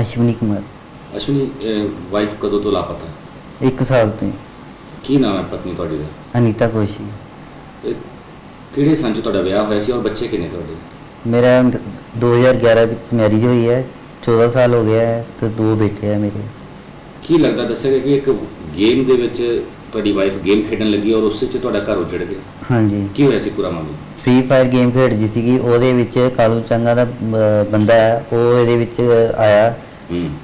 Ashwani Kumar. Ashwani wife ਕਦੋਂ ਤੋਂ ਲਾਪਤਾ ਇੱਕ ਸਾਲ ਤੋਂ ਹੀ। ਕੀ ਨਾਮ ਹੈ ਪਤਨੀ ਤੁਹਾਡੀ ਦਾ? ਅਨੀਤਾ ਕੋਸ਼ੀ। ਇਹ ਕਿਹੜੇ ਸੰਨ 'ਚ ਤੁਹਾਡਾ ਵਿਆਹ ਹੋਇਆ ਸੀ ਔਰ ਬੱਚੇ ਕਿੰਨੇ ਤੁਹਾਡੇ? ਮੇਰਾ 2011 ਵਿੱਚ ਮੈਰਿਜ ਹੋਈ ਹੈ 14 ਸਾਲ ਹੋ ਗਿਆ ਹੈ ਤੇ ਦੋ ਬੇਟੇ ਹੈ ਮੇਰੇ। ਕੀ ਲੱਗਦਾ ਦੱਸਿਆ ਕਿ ਇੱਕ ਗੇਮ ਦੇ ਵਿੱਚ ਤੁਹਾਡੀ ਵਾਈਫ ਗੇਮ ਖੇਡਣ ਲੱਗੀ ਔਰ ਉਸੇ 'ਚ ਤੁਹਾਡਾ ਘਰ ਉਜੜ ਗਿਆ? ਹਾਂਜੀ। ਕੀ ਹੋਇਆ ਸੀ ਪੂਰਾ ਮਾਮਲਾ? ਫ੍ਰੀ ਫਾਇਰ ਗੇਮ ਖੇਡਦੀ ਸੀਗੀ ਉਹਦੇ ਵਿੱਚ ਕਾਲੂ ਚੰਗਾ ਦਾ ਅਹ, ਬੰਦਾ ਹੈ ਉਹ ਇਹਦੇ ਵਿੱਚ ਆਇਆ। ਹੂੰ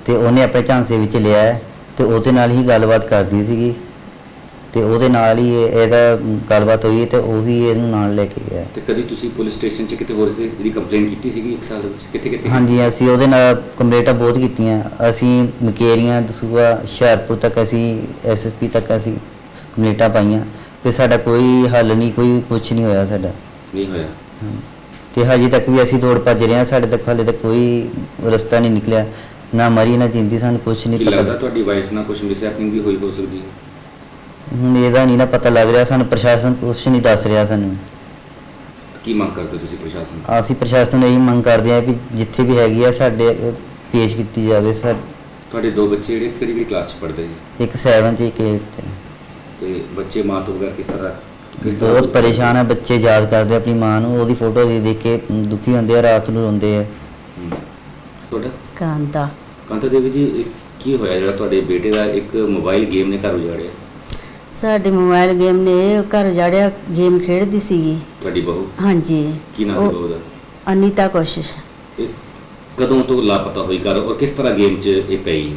ਤੇ ਉਹਨੇ ਆਪਣੇ ਝਾਂਸੇ ਵਿੱਚ ਲਿਆ ਤੇ ਉਹਦੇ ਨਾਲ ਹੀ ਗੱਲਬਾਤ ਕਰਦੀ ਸੀਗੀ। ਤੇ ਉਹਦੇ ਨਾਲ ਹੀ ਇਹ- ਇਹਦਾ ਗੱਲਬਾਤ ਹੋਈ ਤੇ ਉਹ ਵੀ ਇਹਨੂੰ ਨਾਲ ਲੈ ਕੇ ਗਿਆ। ਤੇ ਕਦੀ ਤੁਸੀਂ ਪੁਲਿਸ ਸਟੇਸ਼ਨ 'ਚ ਕਿਤੇ ਹੋਰ ਸੀ ਇਹਦੀ ਕੰਪਲੇਂਟ ਕੀਤੀ ਸੀਗੀ ਇੱਕ ਸਾਲ ਦੇ ਵਿੱਚ? ਕਿੱਥੇ ਕਿੱਥੇ? ਹਾਂਜੀ ਅਸੀਂ ਉਹਦੇ ਨਾਲ ਕੰਪਲੇਂਟਾਂ ਬਹੁਤ ਕੀਤੀਆਂ। ਅਸੀਂ ਮਕੇਰੀਆਂ ਦਸੂਆ ਹੁਸ਼ਿਆਰਪੁਰ ਤੱਕ ਅਸੀਂ ਐਸਐਸਪੀ ਤੱਕ ਅਸੀਂ ਕੰਪਲੇਂਟਾਂ ਪਾਈਆਂ। ਤੇ ਸਾਡਾ ਕੋਈ ਹੱਲ ਨਹੀਂ ਕੋਈ ਕੁਝ ਨਹੀਂ ਹੋਇਆ ਸਾਡਾ। ਨਹੀਂ ਹੋਇਆ। ਤੇ ਹਜੇ ਤੱਕ ਵੀ ਅਸੀਂ ਦੌੜ ਭੱਜ ਰਹੇ ਹਾਂ। ਸਾਡੇ ਤੱਕ ਹਾਲੇ ਤੱਕ ਕੋਈ ਰਸਤਾ ਨਹੀਂ ਨਿਕਲਿਆ। ਨਾ ਮਰੀ ਨਾ ਜਿੰਦੀ ਸਾਨੂੰ ਕੁਝ ਨਹੀਂ ਕੀ ਪਤਾ। ਲੱਗਦਾ ਤੁਹਾਡੀ ਵਾਈਫ ਨਾਲ ਕੁਝ ਮਿਸਹੈਪਨਿੰਗ ਵੀ ਹੋਈ ਹੋ ਸਕਦੀ? ਹੈ ਹੁਣ ਇਹਦਾ ਨਹੀਂ ਨਾ ਪਤਾ ਲੱਗ ਰਿਹਾ ਸਾਨੂੰ ਪ੍ਰਸ਼ਾਸਨ ਕੁਝ ਨਹੀਂ ਦੱਸ ਰਿਹਾ ਸਾਨੂੰ। ਕੀ ਮੰਗ ਕਰਦੇ ਹੋ ਤੁਸੀਂ ਪ੍ਰਸ਼ਾਸਨ ਤੋਂ? ਅਸੀਂ ਪ੍ਰਸ਼ਾਸਨ ਨੂੰ ਇਹੀ ਮੰਗ ਕਰਦੇ ਹਾਂ ਵੀ ਜਿੱਥੇ ਵੀ ਹੈਗੀ ਆ ਸਾਡੇ ਪੇਸ਼ ਕੀਤੀ ਜਾਵੇ ਸਰ। ਤੁਹਾਡੇ ਦੋ ਬੱਚੇ ਜਿਹੜੇ ਕਿਹੜੀ ਕਿਹੜੀ ਕਲਾਸ 'ਚ ਪੜ੍ਹਦੇ ਹੈ ਇੱਕ 7 ਤੇ ਇੱਕ 8 ਤੇ। ਤੇ ਬੱਚੇ ਮਾਂ ਤੋਂ ਬਗੈਰ ਕਿਸ ਤਰ੍ਹਾਂ ਕਿਸ ਤਰ੍ਹਾਂ ਬਹੁਤ ਪਰੇਸ਼ਾਨ ਹੈ ਬੱਚੇ ਯਾਦ ਕਰਦੇ ਆਪਣੀ ਮਾਂ ਨੂੰ। ਉਹਦੀ ਫੋਟੋ ਦੇਖ ਦੇਖ ਕੇ ਦੁਖੀ ਹੁੰਦੇ ਆ ਰਾਤ ਨੂੰ ਰੋਂਦੇ ਆ। ਤੁਹਾਡਾ? ਕਾਂਤਾ। ਕਾਂਤਾ ਦੇਵੀ ਜੀ ਇਹ ਕੀ ਹੋਇਆ ਜਿਹੜਾ ਤੁਹਾਡੇ ਬੇਟੇ ਦਾ ਇੱਕ ਮੋਬਾਈਲ ਗੇਮ ਨੇ ਘਰ ਉਜਾੜਿਆ? ਸਾਡੇ ਮੋਬਾਈਲ ਗੇਮ ਨੇ ਘਰ ਉਜਾੜਿਆ ਗੇਮ ਖੇਡਦੀ ਸੀਗੀ। ਤੁਹਾਡੀ ਬਹੂ? ਹਾਂਜੀ। ਕੀ ਨਾਮ ਸੀ ਬਹੂ ਦਾ? ਅਨੀਤਾ ਕੋਸ਼ਿਸ਼। ਇਹ ਕਦੋਂ ਤੋਂ ਲਾਪਤਾ ਹੋਈ ਘਰ ਔਰ ਕਿਸ ਤਰ੍ਹਾਂ ਗੇਮ 'ਚ ਇਹ ਪਈ ਹੈ?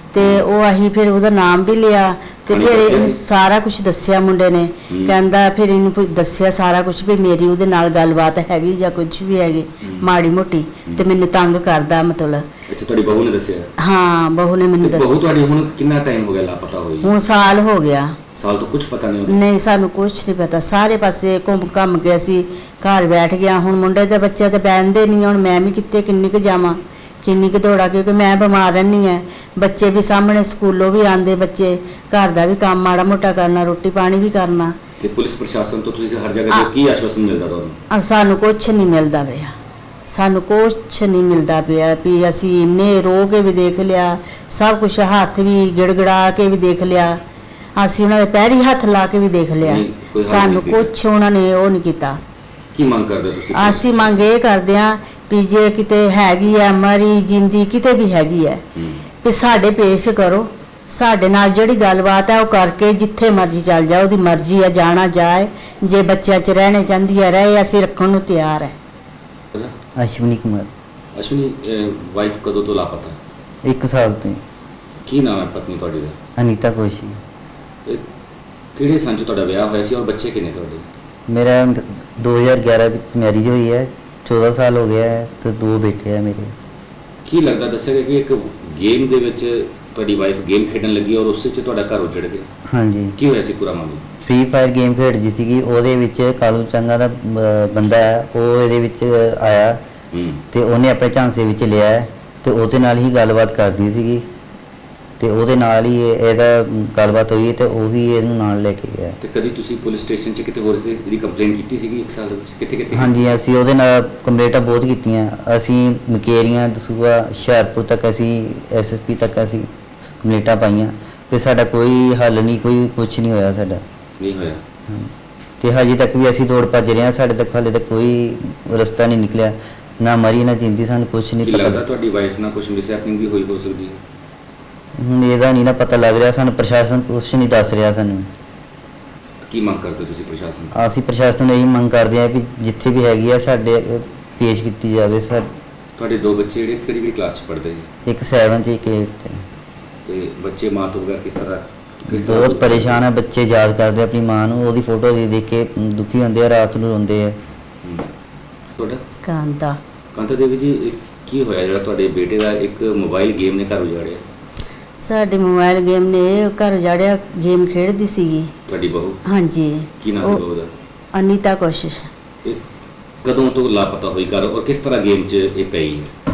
ਤੇ ਉਹ ਅਸੀਂ ਫਿਰ ਉਹਦਾ ਨਾਮ ਵੀ ਲਿਆ ਤੇ ਉਹਨੇ ਫਿਰ ਦੱਸਿਆ ਇਹਨੂੰ ਸੀ? ਸਾਰਾ ਕੁਝ ਦੱਸਿਆ ਮੁੰਡੇ ਨੇ। ਹੂੰ। ਕਹਿੰਦਾ ਫਿਰ ਇਹਨੂੰ ਪੁ- ਦੱਸਿਆ ਸਾਰਾ ਕੁਝ ਵੀ ਮੇਰੀ ਉਹਦੇ ਨਾਲ ਗੱਲਬਾਤ ਹੈਗੀ ਜਾਂ ਕੁਝ ਵੀ ਹੈਗੀ। ਮਾੜੀ ਮੋਟੀ ਤੇ ਮੈਨੂੰ ਤੰਗ ਕਰਦਾ ਮਤਲਬ। ਅੱਛਾ ਤੁਹਾਡੀ ਬਹੂ ਨੇ ਦੱਸਿਆ? ਹਾਂ ਬਹੂ ਨੇ ਮੈਨੂੰ ਤੇ ਬਹੂ ਦੱਸਿਆ ਤੁਹਾਡੀ ਹੁਣ ਕਿੰਨਾ ਟਾਈਮ ਹੋ ਗਿਆ ਲਾਪਤਾ ਹੋਈ? ਹੁਣ ਸਾਲ ਹੋ ਗਿਆ। ਸਾਲ ਤੋਂ ਕੁਝ ਪਤਾ ਨਹੀਂ ਉਹਦਾ ਨਹੀਂ ਸਾਨੂੰ ਕੁਝ ਨਹੀਂ ਪਤਾ। ਸਾਰੇ ਪਾਸੇ ਘੁੰਮ ਘੰਮ ਕੇ ਅਸੀਂ ਘਰ ਬੈਠ ਗਿਆ। ਹੁਣ ਮੁੰਡੇ ਦੇ ਬੱਚੇ ਤੇ ਬੈਠਦੇ ਨਹੀਂ ਹੁਣ ਮੈਂ ਵੀ ਕਿੱਥੇ ਕਿੰਨੀ ਕੁ ਜਾਵਾਂ। ਕਿੰਨੀ ਕੁ ਦੌੜਾ ਕਿਉਂਕਿ ਮੈਂ ਬਿਮਾਰ ਰਹਿੰਦੀ ਐ ਬੱਚੇ ਵੀ ਸਾਹਮਣੇ ਸਕੂਲੋਂ ਵੀ ਆਂਦੇ ਬੱਚੇ। ਘਰ ਦਾ ਵੀ ਕੰਮ ਮਾੜਾ ਮੋਟਾ ਕਰਨਾ ਰੋਟੀ ਪਾਣੀ ਵੀ ਕਰਨਾ। ਤੇ ਪੁਲਿਸ ਪ੍ਰਸ਼ਾਸਨ ਤੋਂ ਤੁਸੀਂ ਹਰ ਜਗ੍ਹਾ ਤੇ ਕੀ ਆਸ਼ਵਾਸਨ ਮਿਲਦਾ ਤੁਹਾਨੂੰ? ਅਹ ਸਾਨੂੰ ਕੁਝ ਨਹੀਂ ਮਿਲਦਾ ਪਿਆ। ਸਾਨੂੰ ਕੁਝ ਨਹੀਂ ਮਿਲਦਾ ਪਿਆ ਵੀ ਅਸੀਂ ਇੰਨੇ ਰੋ ਕੇ ਵੀ ਦੇਖ ਲਿਆ ਸਭ ਕੁਝ ਹੱਥ ਵੀ ਗਿੜਗੜਾ ਕੇ ਵੀ ਦੇਖ ਲਿਆ। ਅਸੀਂ ਉਹਨਾਂ ਦੇ ਪੈਰੀ ਹੱਥ ਲਾ ਕੇ ਵੀ ਦੇਖ ਲਿਆ। ਨਹੀਂ, ਕੋਈ ਹੱਲ ਸਾਨੂੰ ਕੀਤਾ। ਕੁਝ ਉਹਨਾਂ ਨੇ ਉਹ ਨਹੀਂ ਕੀਤਾ। ਕੀ ਮੰਗ ਕਰਦੇ ਹੋ ਤੁਸੀਂ? ਅਸੀਂ ਮੰਗ ਇਹ ਕਰਦੇ ਹਾਂ ਵੀ ਜੇ ਕਿਤੇ ਹੈਗੀ ਆ ਮਰੀ ਜਿੰਦੀ ਕਿਤੇ ਵੀ ਹੈਗੀ ਹੈ ਹੂੰ। ਵੀ ਸਾਡੇ ਪੇਸ਼ ਕਰੋ। ਸਾਡੇ ਨਾਲ ਜਿਹੜੀ ਗੱਲਬਾਤ ਹੈ ਉਹ ਕਰਕੇ ਜਿੱਥੇ ਮਰਜ਼ੀ ਚੱਲ ਜਾ ਉਹਦੀ ਮਰਜ਼ੀ ਹੈ ਜਾਣਾ ਜਾਏ। ਜੇ ਬੱਚਿਆਂ 'ਚ ਰਹਿਣੇ ਚਾਹੁੰਦੀ ਹੈ ਰਹੇ ਅਸੀਂ ਰੱਖਣ ਨੂੰ ਤਿਆਰ ਹੈ। ਅਸ਼ਵਨੀ ਕੁਮਾਰ। ਅਸ਼ਵਨੀ ਵਾਈਫ ਕਦੋਂ ਤੋਂ ਲਾਪਤਾ ਇੱਕ ਸਾਲ ਤੋਂ ਹੀ। ਕੀ ਨਾਮ ਹੈ ਪਤਨੀ ਤੁਹਾਡੀ ਦਾ? ਅਨੀਤਾ ਕੋਸ਼ੀ। ਕਿਹੜੇ ਸੰਨ 'ਚ ਤੁਹਾਡਾ ਵਿਆਹ ਹੋਇਆ ਸੀ ਔਰ ਬੱਚੇ ਕਿੰਨੇ ਤੁਹਾਡੇ? ਮੇਰਾ 2011 ਵਿੱਚ ਮੈਰਿਜ ਹੋਈ ਹੈ 14 ਸਾਲ ਹੋ ਗਿਆ ਹੈ ਤੇ ਦੋ ਬੇਟੇ ਹੈ ਮੇਰੇ। ਕੀ ਲੱਗਦਾ ਦੱਸਿਆ ਕਿ ਇੱਕ ਗੇਮ ਦੇ ਵਿੱਚ ਤੁਹਾਡੀ ਵਾਈਫ ਗੇਮ ਖੇਡਣ ਲੱਗੀ ਔਰ ਉਸੇ 'ਚ ਤੁਹਾਡਾ ਘਰ ਉਜੜ ਗਿਆ? ਹਾਂਜੀ। ਕੀ ਹੋਇਆ ਸੀ ਪੂਰਾ ਮਾਮਲਾ? ਫ੍ਰੀ ਫਾਇਰ ਗੇਮ ਖੇਡਦੀ ਸੀਗੀ ਉਹਦੇ ਵਿੱਚ ਕਾਲੂ ਚੰਗਾ ਦਾ ਅਹ, ਬੰਦਾ ਹੈ ਉਹ ਇਹਦੇ ਵਿੱਚ ਆਇਆ ਹੂੰ। ਤੇ ਉਹਨੇ ਆਪਣੇ ਝਾਂਸੇ ਵਿੱਚ ਲਿਆ ਹੈ ਤੇ ਉਹਦੇ ਨਾਲ ਹੀ ਗੱਲਬਾਤ ਕਰਦੀ ਸੀਗੀ। ਤੇ ਉਹਦੇ ਨਾਲ ਹੀ ਇਹ- ਇਹਦਾ ਗੱਲਬਾਤ ਹੋਈ ਤੇ ਉਹ ਵੀ ਇਹਨੂੰ ਨਾਲ ਲੈ ਕੇ ਗਿਆ। ਤੇ ਕਦੀ ਤੁਸੀਂ ਪੁਲਿਸ ਸਟੇਸ਼ਨ 'ਚ ਕਿਤੇ ਹੋਰ ਸੀ ਇਹਦੀ ਕੰਪਲੇਂਟ ਕੀਤੀ ਸੀਗੀ ਇੱਕ ਸਾਲ ਦੇ ਵਿੱਚ? ਕਿੱਥੇ ਕਿੱਥੇ? ਹਾਂਜੀ ਅਸੀਂ ਉਹਦੇ ਨਾਲ ਕੰਪਲੇਂਟਾਂ ਬਹੁਤ ਕੀਤੀਆਂ। ਅਸੀਂ ਮਕੇਰੀਆਂ ਦਸੂਆ ਹੁਸ਼ਿਆਰਪੁਰ ਤੱਕ ਅਸੀਂ ਐਸਐਸਪੀ ਤੱਕ ਅਸੀਂ ਕੰਪਲੇਂਟਾਂ ਪਾਈਆਂ। ਤੇ ਸਾਡਾ ਕੋਈ ਹੱਲ ਨਹੀਂ ਕੋਈ ਕੁਝ ਨਹੀਂ ਹੋਇਆ ਸਾਡਾ। ਨਹੀਂ ਹੋਇਆ। ਹਾਂ। ਤੇ ਹਜੇ ਤੱਕ ਵੀ ਅਸੀਂ ਦੌੜ ਭੱਜ ਰਹੇ ਹਾਂ ਸਾਡੇ ਤੱਕ ਹਾਲੇ ਤੱਕ ਕੋਈ ਰਸਤਾ ਨਹੀਂ ਨਿਕਲਿਆ। ਨਾ ਮਰੀ ਨਾ ਜਿੰਦੀ ਸਾਨੂੰ ਕੁਝ ਨਹੀਂ ਕੀ ਪਤਾ ਲੱਗਦਾ ਤੁਹਾਡੀ ਵਾਈਫ ਨਾਲ ਕੁਝ ਮਿਸਹੈਪਨਿੰਗ ਵੀ ਹੋਈ ਹੋ ਸਕਦੀ ਹੈ? ਹੁਣ ਇਹਦਾ ਨਹੀਂ ਨਾ ਪਤਾ ਲੱਗ ਰਿਹਾ ਸਾਨੂੰ ਪ੍ਰਸ਼ਾਸਨ ਕੁਝ ਨਹੀਂ ਦੱਸ ਰਿਹਾ ਸਾਨੂੰ। ਕੀ ਮੰਗ ਕਰਦੇ ਹੋ ਤੁਸੀਂ ਪ੍ਰਸ਼ਾਸਨ ਤੋਂ? ਅਸੀਂ ਪ੍ਰਸ਼ਾਸਨ ਨੂੰ ਇਹੀ ਮੰਗ ਕਰਦੇ ਹਾਂ ਵੀ ਜਿੱਥੇ ਵੀ ਹੈਗੀ ਆ ਸਾਡੇ ਪੇਸ਼ ਕੀਤੀ ਜਾਵੇ ਸਰ। ਤੁਹਾਡੇ ਦੋ ਬੱਚੇ ਜਿਹੜੇ ਕਿਹੜੀ ਕਿਹੜੀ ਕਲਾਸ 'ਚ ਪੜ੍ਹਦੇ ਹੈ ਇੱਕ 7 ਤੇ ਇੱਕ 8 ਤੇ। ਤੇ ਬੱਚੇ ਮਾਂ ਤੋਂ ਬਗੈਰ ਕਿਸ ਤਰ੍ਹਾਂ ਕਿਸ ਤਰ੍ਹਾਂ ਬਹੁਤ ਪਰੇਸ਼ਾਨ ਹੈ ਬੱਚੇ ਯਾਦ ਕਰਦੇ ਆਪਣੀ ਮਾਂ ਨੂੰ ਉਹਦੀ ਫੋਟੋ ਦੇਖ ਦੇਖ ਕੇ ਦੁਖੀ ਹੁੰਦੇ ਆ ਰਾਤ ਨੂੰ ਰੋਂਦੇ ਆ। ਤੁਹਾਡਾ? ਕਾਂਤਾ। ਕਾਂਤਾ ਦੇਵੀ ਜੀ ਇਹ ਕੀ ਹੋਇਆ ਜਿਹੜਾ ਤੁਹਾਡੇ ਬੇਟੇ ਦਾ ਇੱਕ ਮੋਬਾਈਲ ਗੇਮ ਨੇ ਘਰ ਉਜਾੜਿਆ? ਸਾਡੇ ਮੋਬਾਈਲ ਗੇਮ ਨੇ ਇਹ ਘਰ ਜੜਿਆ ਗੇਮ ਖੇਡਦੀ ਸੀਗੀ। ਤੁਹਾਡੀ ਬਹੂ? ਹਾਂਜੀ। ਕੀ ਨਾਮ ਸੀ ਉਹ ਬਹੂ ਦਾ? ਅਨੀਤਾ ਕੋਸ਼ਿਸ਼। ਇਹ ਕਦੋਂ ਤੋਂ ਲਾਪਤਾ ਹੋਈ ਘਰ ਔਰ ਕਿਸ ਤਰ੍ਹਾਂ ਗੇਮ 'ਚ ਇਹ ਪਈ ਹੈ?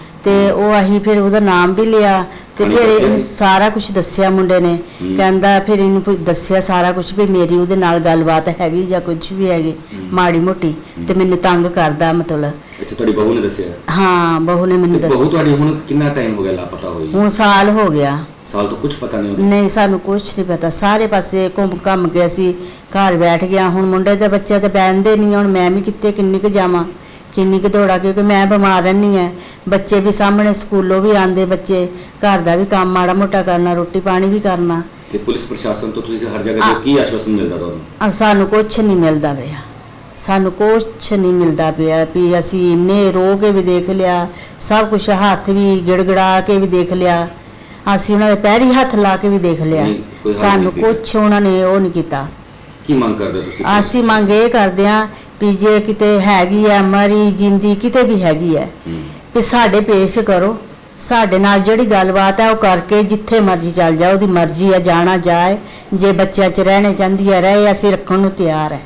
ਤੇ ਉਹ ਅਸੀਂ ਫਿਰ ਉਹਦਾ ਨਾਮ ਵੀ ਲਿਆ ਤੇ ਉਹਨੇ ਫਿਰ ਦੱਸਿਆ ਇਹਨੂੰ ਸੀ? ਸਾਰਾ ਕੁਝ ਦੱਸਿਆ ਮੁੰਡੇ ਨੇ। ਹੂੰ। ਕਹਿੰਦਾ ਫਿਰ ਇਹਨੂੰ ਪੁ- ਦੱਸਿਆ ਸਾਰਾ ਕੁਝ ਵੀ ਮੇਰੀ ਉਹਦੇ ਨਾਲ ਗੱਲਬਾਤ ਹੈਗੀ ਜਾਂ ਕੁਝ ਵੀ ਹੈਗੀ। ਮਾੜੀ ਮੋਟੀ ਤੇ ਮੈਨੂੰ ਤੰਗ ਕਰਦਾ ਮਤਲਬ। ਅੱਛਾ ਤੁਹਾਡੀ ਬਹੂ ਨੇ ਦੱਸਿਆ? ਹਾਂ ਬਹੂ ਨੇ ਮੈਨੂੰ ਤੇ ਬਹੂ ਦੱਸਿਆ ਤੁਹਾਡੀ ਹੁਣ ਕਿੰਨਾ ਟਾਈਮ ਹੋ ਗਿਆ ਲਾਪਤਾ ਹੋਈ? ਹੁਣ ਸਾਲ ਹੋ ਗਿਆ। ਸਾਲ ਤੋਂ ਕੁਝ ਪਤਾ ਨਹੀਂ ਉਹਦਾ ਨਹੀਂ ਸਾਨੂੰ ਕੁਝ ਨਹੀਂ ਪਤਾ। ਸਾਰੇ ਪਾਸੇ ਘੁੰਮ ਘੰਮ ਕੇ ਅਸੀਂ ਘਰ ਬੈਠ ਗਿਆ। ਹੁਣ ਮੁੰਡੇ ਦੇ ਬੱਚੇ ਤੇ ਬੈਠਦੇ ਨਹੀਂ ਹੁਣ ਮੈਂ ਵੀ ਕਿੱਥੇ ਕਿੰਨੀ ਕੁ ਜਾਵਾਂ। ਕਿੰਨੀ ਕੁ ਦੌੜਾ ਕਿਉਂਕਿ ਮੈਂ ਬਿਮਾਰ ਰਹਿੰਦੀ ਐ ਬੱਚੇ ਵੀ ਸਾਹਮਣੇ ਸਕੂਲੋਂ ਵੀ ਆਂਦੇ ਬੱਚੇ। ਘਰ ਦਾ ਵੀ ਕੰਮ ਮਾੜਾ ਮੋਟਾ ਕਰਨਾ ਰੋਟੀ ਪਾਣੀ ਵੀ ਕਰਨਾ। ਤੇ ਪੁਲਿਸ ਪ੍ਰਸ਼ਾਸਨ ਤੋਂ ਤੁਸੀਂ ਹਰ ਜਗ੍ਹਾ ਆ- ਤੇ ਕੀ ਆਸ਼ਵਾਸਨ ਮਿਲਦਾ ਤੁਹਾਨੂੰ? ਅਹ ਸਾਨੂੰ ਕੁਝ ਨਹੀਂ ਮਿਲਦਾ ਪਿਆ। ਸਾਨੂੰ ਕੁਝ ਨਹੀਂ ਮਿਲਦਾ ਪਿਆ ਵੀ ਅਸੀਂ ਇੰਨੇ ਰੋ ਕੇ ਵੀ ਦੇਖ ਲਿਆ ਸਭ ਕੁਝ ਹੱਥ ਵੀ ਗਿੜਗੜਾ ਕੇ ਵੀ ਦੇਖ ਲਿਆ। ਅਸੀਂ ਉਹਨਾਂ ਦੇ ਪੈਰੀ ਹੱਥ ਲਾ ਕੇ ਵੀ ਦੇਖ ਲਿਆ। ਨਹੀਂ, ਕੋਈ ਹੱਲ ਸਾਨੂੰ ਕੀਤਾ। ਕੁਝ ਉਹਨਾਂ ਨੇ ਉਹ ਨਹੀਂ ਕੀਤਾ। ਕੀ ਮੰਗ ਕਰਦੇ ਹੋ ਤੁਸੀਂ? ਅਸੀਂ ਮੰਗ ਇਹ ਕਰਦੇ ਹਾਂ ਵੀ ਜੇ ਕਿਤੇ ਹੈਗੀ ਆ ਮਰੀ ਜਿੰਦੀ ਕਿਤੇ ਵੀ ਹੈਗੀ ਹੂੰ। ਵੀ ਸਾਡੇ ਪੇਸ਼ ਕਰੋ ਸਾਡੇ ਨਾਲ ਜਿਹੜੀ ਗੱਲਬਾਤ ਹੈ ਉਹ ਕਰਕੇ ਜਿੱਥੇ ਮਰਜ਼ੀ ਚੱਲ ਜਾ ਉਹਦੀ ਮਰਜ਼ੀ ਹੈ ਜਾਣਾ ਜਾਏ ਜੇ ਬੱਚਿਆਂ 'ਚ ਰਹਿਣੇ ਚਾਹੁੰਦੀ ਹੈ ਰਹੇ ਅਸੀਂ ਰੱਖਣ ਨੂੰ ਤਿਆਰ ਹੈ